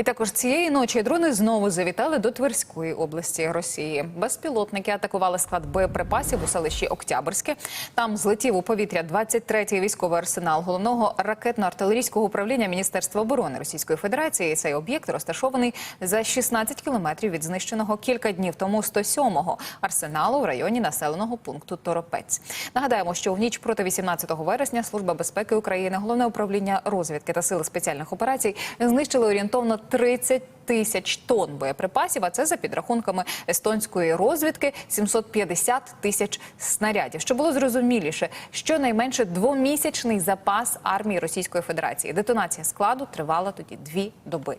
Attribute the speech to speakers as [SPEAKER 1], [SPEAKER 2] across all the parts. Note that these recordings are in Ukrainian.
[SPEAKER 1] І також цієї ночі дрони знову завітали до Тверської області Росії. Безпілотники атакували склад боєприпасів у селищі Октябрське. Там злетів у повітря 23-й військовий арсенал головного ракетно-артилерійського управління Міністерства оборони Російської Федерації. Цей об'єкт розташований за 16 кілометрів від знищеного кілька днів тому 107-го арсеналу в районі населеного пункту Торопець. Нагадаємо, що в ніч проти 18 вересня Служба безпеки України, головне управління розвідки та сили спеціальних операцій знищили орієнтовно 30 тисяч тонн боєприпасів. А це за підрахунками естонської розвідки 750 тисяч снарядів. Що було зрозуміліше, щонайменше двомісячний запас армії Російської Федерації. Детонація складу тривала тоді дві доби.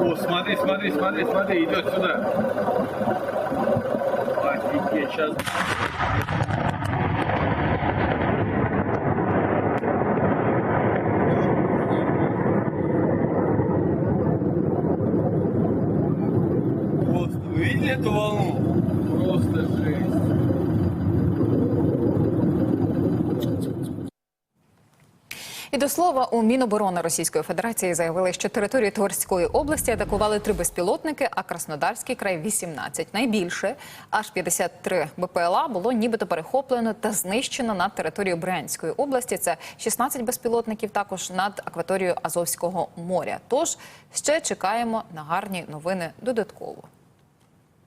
[SPEAKER 2] О, смотри, смотри, смотри, смотри, идет сюда. Офигеть, сейчас. Эту волну? Просто жесть.
[SPEAKER 1] І до слова, у Міноборони Російської Федерації заявили, що територію Тверської області атакували три безпілотники, а Краснодарський край 18. Найбільше аж 53 БПЛА було нібито перехоплено та знищено над територією Брянської області. Це 16 безпілотників, також над акваторією Азовського моря. Тож ще чекаємо на гарні новини додатково.